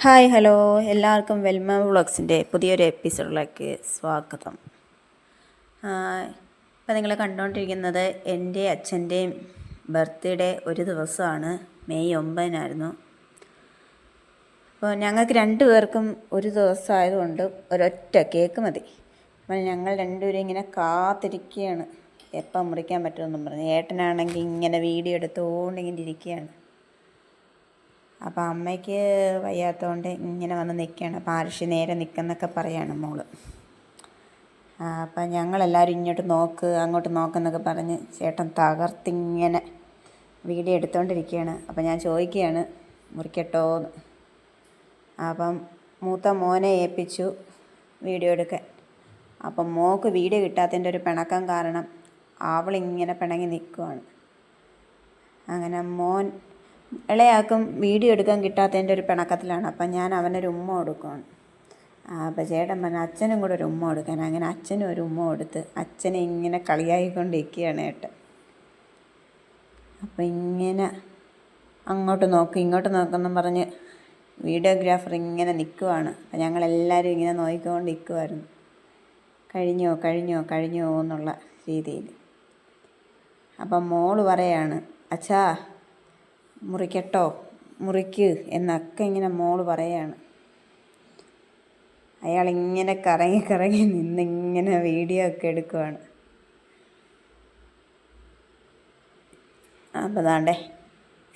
Hi hello. എല്ലാവർക്കും വെൽമ വ്ളോഗ്സിന്റെ പുതിയൊരു എപ്പിസോഡിലേക്ക് സ്വാഗതം. ഇപ്പം നിങ്ങൾ കണ്ടുകൊണ്ടിരിക്കുന്നത് എന്റെ അച്ഛന്റെയും ബർത്ത്ഡേ ഒരു ദിവസമാണ്. മെയ് ഒമ്പതിനായിരുന്നു. അപ്പോൾ ഞങ്ങൾക്ക് രണ്ടു പേർക്കും ഒരു ദിവസമായതുകൊണ്ട് ഒരൊറ്റ കേക്ക് മതി. അപ്പം ഞങ്ങൾ രണ്ടുപേരും ഇങ്ങനെ കാത്തിരിക്കുകയാണ്. എപ്പം മുറിക്കാൻ പറ്റുമെന്നും പറഞ്ഞ്. ഏട്ടനാണെങ്കിൽ ഇങ്ങനെ വീഡിയോ എടുത്തുകൊണ്ട് ഇങ്ങനെ ഇരിക്കുകയാണ്. അപ്പോൾ അമ്മയ്ക്ക് വയ്യാത്തതുകൊണ്ട് ഇങ്ങനെ വന്ന് നിൽക്കുകയാണ് അപ്പോൾ ആരുഷി നേരെ നിൽക്കുന്നൊക്കെ പറയാണ് മോൾ. അപ്പം ഞങ്ങളെല്ലാവരും ഇങ്ങോട്ട് നോക്ക് അങ്ങോട്ട് നോക്കെന്നൊക്കെ പറഞ്ഞ് ചേട്ടൻ തകർത്തിങ്ങനെ വീഡിയോ എടുത്തുകൊണ്ടിരിക്കുകയാണ് അപ്പം ഞാൻ ചോദിക്കുകയാണ് മുറിക്കട്ടോ അപ്പം മൂത്ത മോനെ ഏൽപ്പിച്ചു വീഡിയോ എടുക്കാൻ. അപ്പം മോക്ക് വീഡിയോ കിട്ടാത്തതിന്റെ ഒരു പിണക്കം കാരണം അവളിങ്ങനെ പിണങ്ങി നിൽക്കുവാണ് അങ്ങനെ മോൻ ഇളയാക്കും വീഡിയോ എടുക്കാൻ കിട്ടാത്തതിന്റെ ഒരു പിണക്കത്തിലാണ്. അപ്പം ഞാൻ അവനൊരു ഉമ്മ കൊടുക്കുകയാണ് അപ്പം ചേട്ടൻ പറഞ്ഞു അച്ഛനും കൂടെ ഒരു ഉമ്മ കൊടുക്കാൻ. അങ്ങനെ അച്ഛനും ഒരു ഉമ്മ കൊടുത്ത് അച്ഛനെ ഇങ്ങനെ കളിയായിക്കൊണ്ടിരിക്കുകയാണ് ഏട്ടൻ. അപ്പം ഇങ്ങനെ അങ്ങോട്ട് നോക്കും ഇങ്ങോട്ട് നോക്കുമെന്നും പറഞ്ഞ് വീഡിയോഗ്രാഫർ ഇങ്ങനെ നിൽക്കുവാണ്. അപ്പം ഞങ്ങളെല്ലാവരും ഇങ്ങനെ നോക്കിക്കൊണ്ട് നിൽക്കുമായിരുന്നു കഴിഞ്ഞോ കഴിഞ്ഞോ കഴിഞ്ഞോ എന്നുള്ള രീതിയിൽ. അപ്പം മോൾ പറയാണ് അച്ഛാ മുറിക്കട്ടോ? മുറിക്ക് എന്നൊക്കെ ഇങ്ങനെ മോൾ പറയാണ്. അയാൾ ഇങ്ങനെ കറങ്ങി കറങ്ങി നിന്നിങ്ങനെ വീഡിയോ ഒക്കെ എടുക്കുവാണ്. അപ്പോൾ ദാണ്ടേ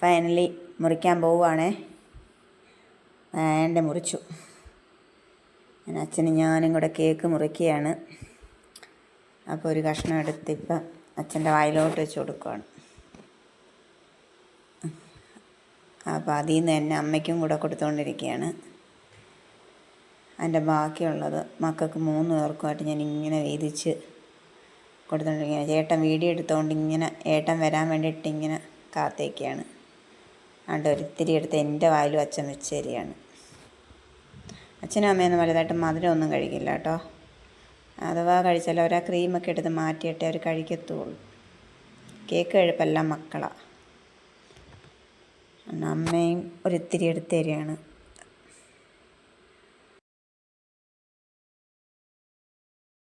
ഫൈനലി മുറിക്കാൻ പോവുകയാണേ വേണ്ട മുറിച്ചു. ഞാൻ അച്ഛനും ഞാനും കൂടെ കേക്ക് മുറിക്കുകയാണ്. അപ്പോൾ ഒരു കഷ്ണം എടുത്തിപ്പം അച്ഛന്റെ വായിലോട്ട് വെച്ച് കൊടുക്കുകയാണ് അപ്പോൾ അതിൽ നിന്ന് തന്നെ അമ്മയ്ക്കും കൂടെ കൊടുത്തുകൊണ്ടിരിക്കുകയാണ്. അതിന്റെ ബാക്കിയുള്ളത് മക്കൾക്ക് മൂന്ന് പേർക്കുമായിട്ട് ഞാൻ ഇങ്ങനെ വീതിച്ച് കൊടുത്തുകൊണ്ടിരിക്കുകയാണ്. ചേട്ടൻ വീഡിയോ എടുത്തുകൊണ്ട് ഇങ്ങനെ ഏട്ടൻ വരാൻ വേണ്ടിയിട്ട് ഇങ്ങനെ കാത്തേക്കാണ് അതുകൊണ്ട് ഒരിത്തിരി എടുത്ത് എന്റെ വായിലും അച്ഛൻ വെച്ച് തരികയാണ്. അച്ഛനും അമ്മയൊന്നും വലുതായിട്ട് മധുരമൊന്നും കഴിക്കില്ല കേട്ടോ. അഥവാ കഴിച്ചാൽ അവർ ആ ക്രീമൊക്കെ എടുത്ത് മാറ്റിയിട്ടേ അവർ കഴിക്കത്തുള്ളൂ. കേക്ക് കഴിപ്പെല്ലാം മക്കളാണ് അമ്മയും ഒരിത്തിരി എടുത്ത് തരികയാണ്.